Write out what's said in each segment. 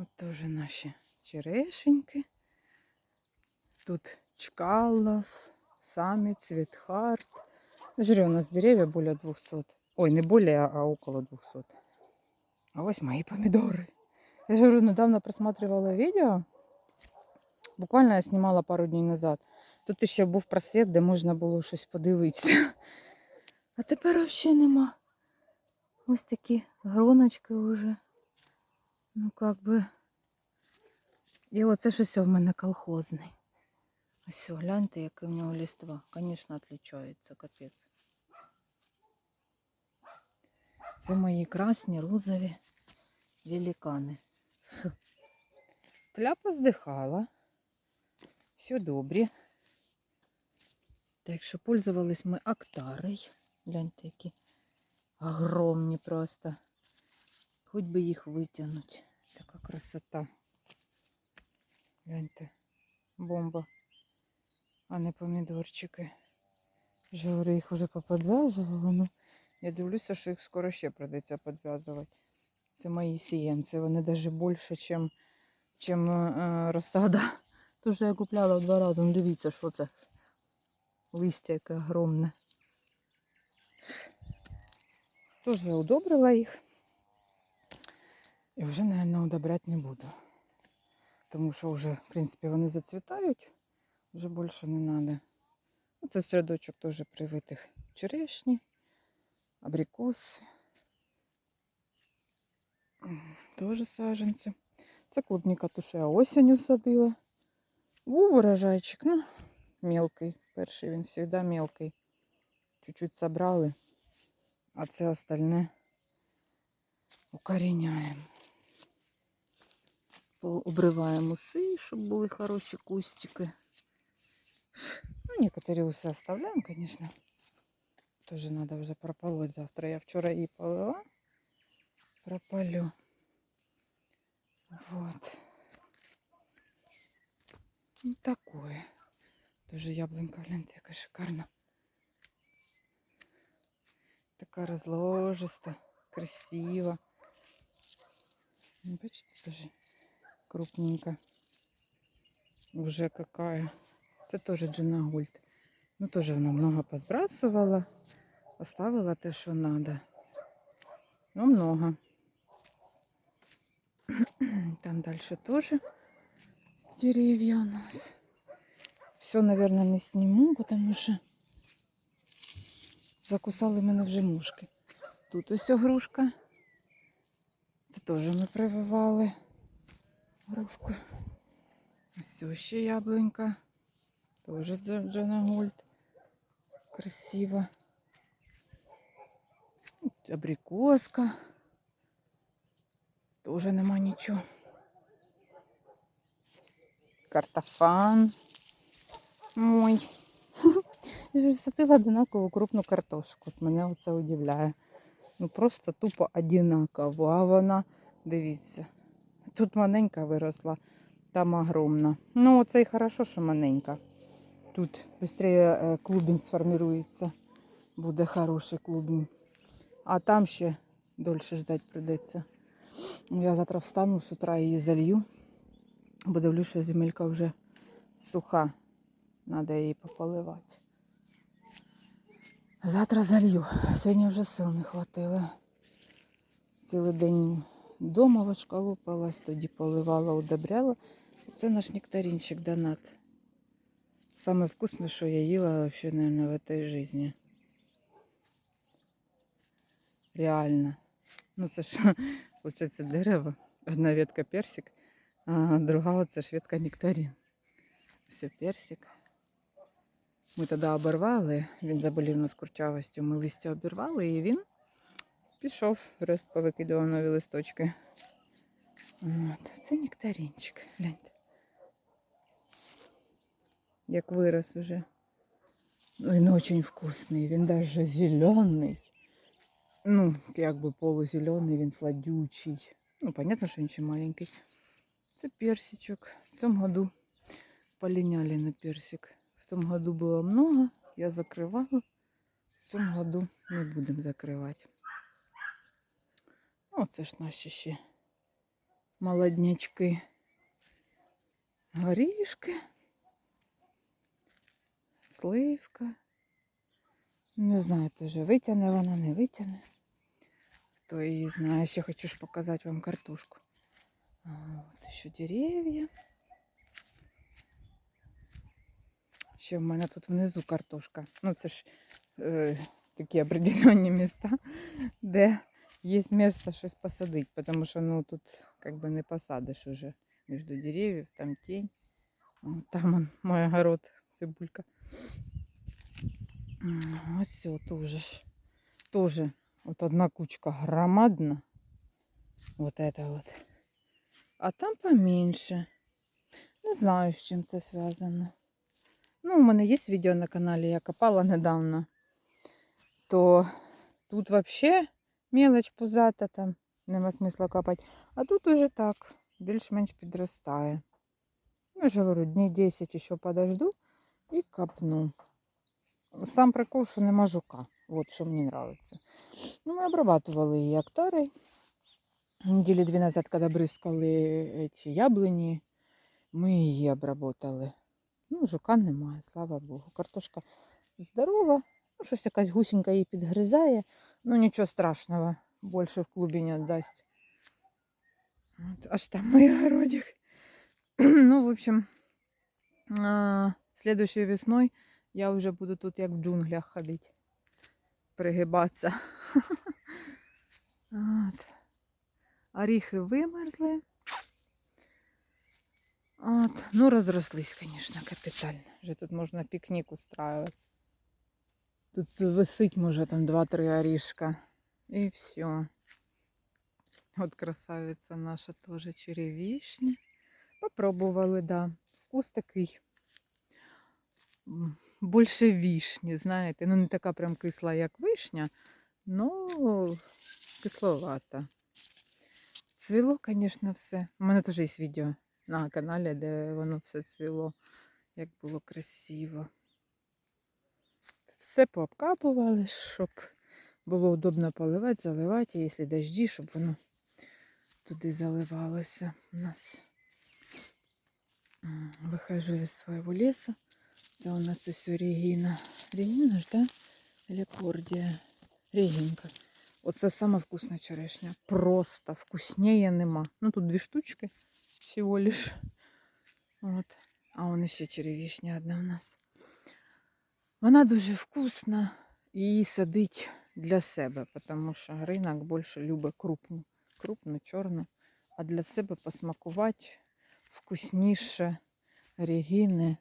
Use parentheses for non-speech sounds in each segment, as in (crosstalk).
От теж наші черешеньки. Тут Чкалов, Саміт, Цветхарт. Жри, у нас деревья более 200. Ой, не более, а около 200. А ось мої помідори. Я же недавно просматривала відео. Буквально я знімала пару днів назад. Тут ще був просвіт, де можна було щось подивитися. А тепер взагалі нема. Ось такі гроночки вже. Ну, как би. І оце щось в мене колхозний. Ось, гляньте, яке в нього ліства. Звісно, відрізняється, капець. Це мої красні, розові великани. Фу. Тля поздихала. Все добре. Так що пользувались ми актарою. Гляньте, які огромні просто. Хоч би їх витягнути. Така красота. Гляньте, бомба. А не помідорчики. Говорю, їх вже поподв'язувала. Ну, я дивлюся, що їх скоро ще придеться підв'язувати. Це мої сіянці. Вони навіть більше, чим, чим е, розсада. (laughs) Тож я купляла два рази. Ну, дивіться, що це. Листя яке огромне. Тоже удобрила їх. І вже, мабуть, удобряти не буду. Тому що вже, в принципі, вони зацвітають. Вже більше не треба. Це середочок теж привитих черешні, абрикос. Теж саженці. Це клубніка, я осінню садила. Був урожайчик, ну, мелкий. Перший він завжди мелкий. Чуть-чуть собрали, а це остальне укоріняємо. Обриваємо уси, щоб були хороші кустики. Ну, некоторые усы оставляем, конечно. Тоже надо уже прополоть завтра. Я вчера и полила. Пропалю. Вот. Ну, такое. Тоже яблонька, гляньте, яка шикарна. Така розложиста, красива. Ну, Бачите, тоже крупненько. Уже какая. Це теж Джина Гульт. Ну, теж вона много позбрасувала. Оставила те, що треба. Ну, много. (clears throat) Там далі теж дерев'я у нас. Все, наверное, не сниму, потому що закусали мене вже мушки. Тут ось грушка. Це теж ми прививали грушку. Ось ще яблунька. Тоже Джана Гольд. Красиво. Абрикоска. Тоже нема нічого. Картофан. Мой. (laughs) Я ж садила одинакову крупну картошку. От мене оце удивляє. Ну просто тупо одинаково. А вона, дивіться, тут маленька виросла, там огромна. Ну, оце і хорошо, що маленька. Тут швидше клубень сформирується. Буде хороший клубень. А там ще дольше ждати прийдеться. Я завтра встану з утра її залью. Бо дивлюсь, що земелька вже суха. Треба її пополивати. Завтра залью. Сьогодні вже сил не хватило. Цілий день вдома важка лупалась, тоді поливала, удобряла. Це наш нектаринчик донат. Самое вкусное, что я ела вообще, наверное, в этой жизни. Реально. Ну, це ж, (laughs) виходить, дерево. Одна ветка персик, а друга оце ж ветка нектарин. Все, персик. Ми тоді обірвали, він заболів на курчавостю. Ми листя обірвали і він пішов, рост повикидував нові листочки. От, це нектаринчик. Гляньте. Як вирос уже. Він очень вкусний, він даже зелений. Ну, як би полузелений, він сладючий. Ну, понятно, що він ще маленький. Це персичок. В цьому году полиняли на персик. В том году было много, я закрывала. В цьому году не будемо закривати. Оце ж наші ще молоднячки. Горішки. Сливка. Не знаю, теж витягне вона, не витягне. Хто її знає, ще хочу ж показати вам картошку. От ще дерев'я. Ще в мене тут внизу картошка. Ну, це ж е, такі определенні міста, де є місце щось посадити, тому що ну, тут как бы не посадиш уже між деревьев, там тень. Вон Там он, (laughs) мой огород, цибулька. М, Ось все, тоже ж. Тоже вот одна кучка громадна. Вот это вот. А там поменьше. Не знаю, з чим це зв'язано. Ну, у мене є відео на каналі, я копала недавно. То тут вообще мелоч пузата, там нема смисла копати. А тут уже так, більш-менш підростає. Ну, ж говорю, днів 10 ще подожду і копну. Сам прикол, що нема жука. От що мені подобається. Ну, ми обрабатували її актари. Неділі 12, коли бризкали ці яблуні, ми її обработали. Ну, жука немає, слава Богу. Картошка здорова. Ну, щось якась гусінька її підгризає. Ну, нічого страшного, більше в клубі не віддасть. От, аж там мой огородик. (clears throat) ну, в общем, следующей весной я вже буду тут як в джунглях ходити. Пригибатися. (laughs) От. Оріхи вимерзли. От. Ну, розрослись, звісно, капітально. Вже тут можна пікнік устраивати. Тут висить, може, там 2-3 орішка. І все. От красавиця наша теж черевішня. Попробували, да. Вкус такий. Більше вішні, знаєте. Ну, не така прям кисла, як вишня, но кисловата. Цвіло, звісно, все. У мене теж є відео на каналі, де воно все цвіло, як було красиво. Все пообкапували, щоб було удобно поливати, заливати, якщо дожді, щоб воно туди заливалося у нас. Вихожу із свого лісу. Це у нас ось Регіна. Регіна ж, да? Лепордія. Регінка. Оце сама вкусна черешня. Просто вкусніє нема. Ну тут дві штучки всього лиш. От. А вон ще черевішня одна у нас. Вона дуже вкусна і її садить для себе, тому що ринок більше любить крупну. Крупну, чорну. А для себе посмакувати вкусніше регіни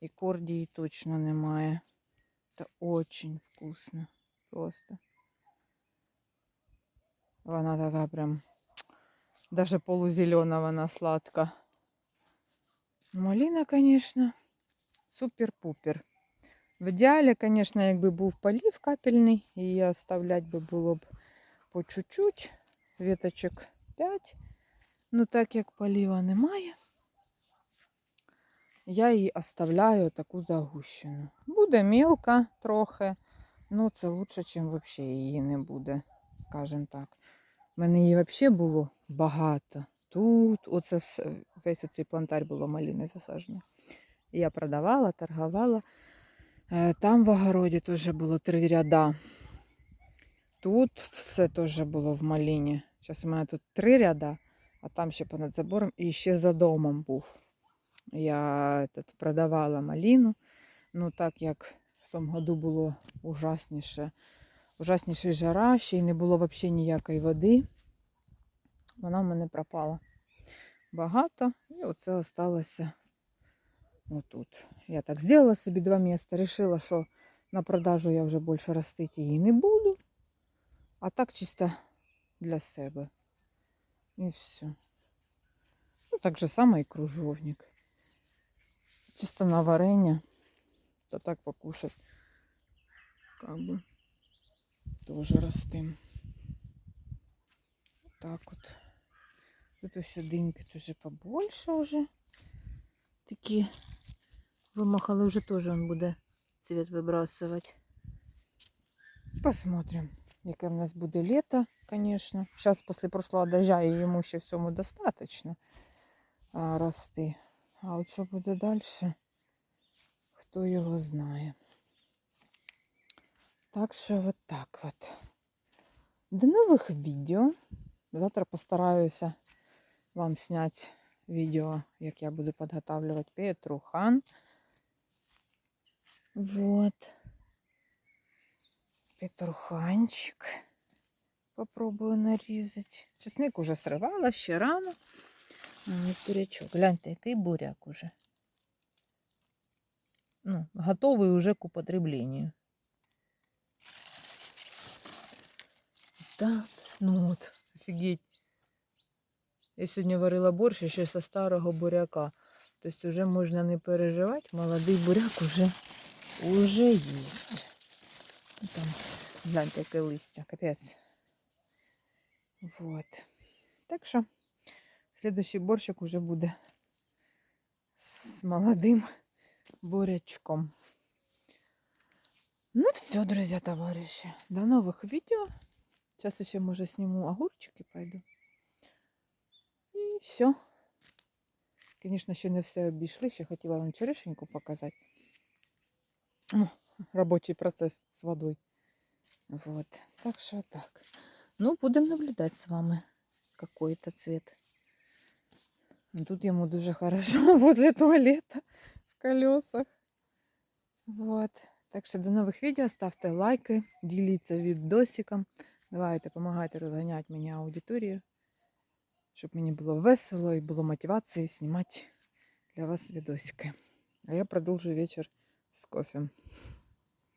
і кордії точно немає. Це дуже вкусно. Просто. Вона така прям, даже полузелена вона сладка. Малина, конечно, супер-пупер. В ідеалі, конечно, якби був полив капельний, і оставлять би було б по чуть-чуть, віточок 5. Ну так як полива немає, я її оставляю таку загущену. Буде мілка трохи, ну це лучше, ніж взагалі її не буде, скажімо так. У мене її взагалі було багато. Тут, оце все, весь оцей плантар було малини засаджено. Я продавала, торгувала. Е, Там в огороді теж було три ряда. Тут все теж було в малині. Зараз у мене тут три ряда, а там ще понад забором і ще за домом був. Я этот, продавала малину. Ну, так як в тому году було ужасніше, ужасніше жара, ще й не було взагалі ніякої води. Вона в мене пропала багато. І оце осталося отут. Я так зробила собі два місця. Рішила, що на продажу я вже більше ростити її не буду. А так чисто для себе. І все. Ну, так же само і кружовник. Чисто на варення. То так покушать. Как бы тоже растим. Так от. Тут ось диньки тоже побольше уже. Такі Вимахали вже теж він буде цвет вибрасувати. Посмотрим. яке в нас буде літо, звісно. Зараз, після прошлого дождя, йому ще всьому достатньо а, рости. А от що буде далі, хто його знає. Так що от так от. До нових відео. Завтра постараюся вам зняти відео, як я буду підготавлювати петрухан. Вот. Петруханчик. Попробую нарізати. Чесник уже сривала ще рано. Ось бурячок. Гляньте, який буряк уже. Ну, готовий уже к употреблению. Так, ну от, офігеть. Я сьогодні варила борщ ще со старого буряка. Тобто вже можна не переживати, молодий буряк уже, уже є. Ну, Там, гляньте, яке листя, капець. Вот. Так що, следующий борщик уже буде з молодим бурячком. Ну все, друзья, товарищи. До новых видео. Сейчас еще, может, сниму огурчики, пойду. І все. Звісно, ще не все обійшли, ще хотіла вам черешеньку показати. (laughs) О, робочий процес з водою. Вот. Так що так. Ну, будемо наблюдати з вами какой-то цвет. Тут йому дуже хорошо (laughs) возле туалета в колесах. Вот. Так що до нових відео. Ставте лайки, діліться відосиком. Давайте, допомагайте розганяти мені аудиторію, щоб мені було весело і було мотивації знімати для вас відосики. А я продовжую вечір з кофем.